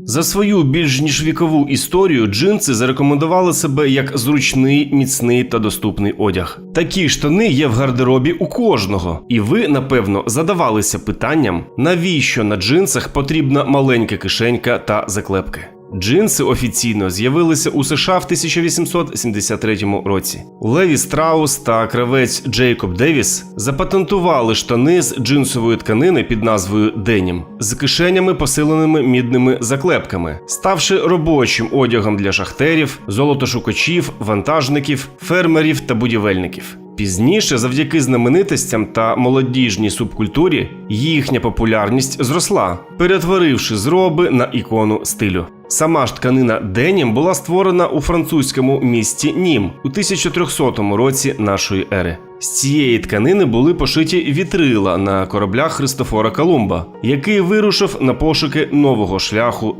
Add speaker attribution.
Speaker 1: За свою більш ніж вікову історію джинси зарекомендували себе як зручний, міцний та доступний одяг. Такі штани є в гардеробі у кожного, і ви, напевно, задавалися питанням, навіщо на джинсах потрібна маленька кишенька та заклепки. Джинси офіційно з'явилися у США в 1873 році. Леві Страус та кравець Джейкоб Девіс запатентували штани з джинсової тканини під назвою Денім з кишенями, посиленими мідними заклепками, ставши робочим одягом для шахтерів, золотошукачів, вантажників, фермерів та будівельників. Пізніше, завдяки знаменитостям та молодіжній субкультурі, їхня популярність зросла, перетворивши зроби на ікону стилю. Сама ж тканина денім була створена у французькому місті Нім у 1300 році нашої ери. З цієї тканини були пошиті вітрила на кораблях Христофора Колумба, який вирушив на пошуки нового шляху